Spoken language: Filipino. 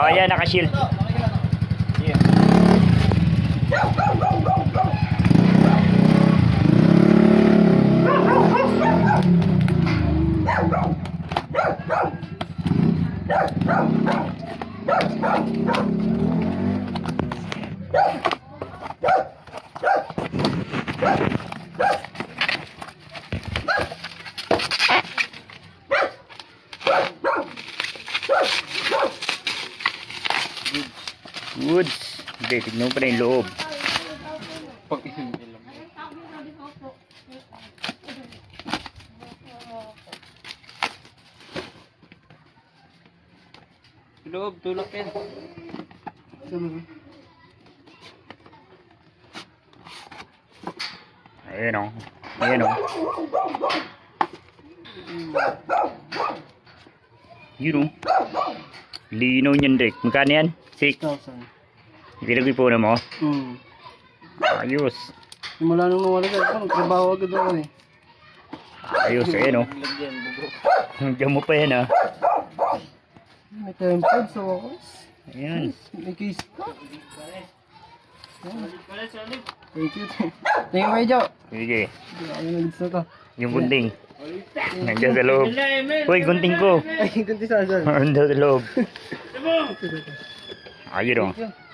Oh, yan, naka-shield. Woods. Hindi, tignan mo pa na yung loob. Pag Loob, tulak yan. Ayan o. Ayan o. Yun o. Linaw niyan, Rick. Magkano yan? 6. 1,000. Pinag-ipunan mo? Hmm. Ayos. Simula nung nawala ka, nagtrabaho agad ako eh. Ayos, ayan o. Lagyan, bubok. Diyan mo pa yan ah. May tempered sa wakas. Ayan. May case ka. Thank you. Thank you, Medyo. Sige. Ano na na to? Yung gunting. Nandiyan sa loob. Uy, gunting ko. Ay, kunti sa asan. Nandiyan sa loob. Ayun o. You.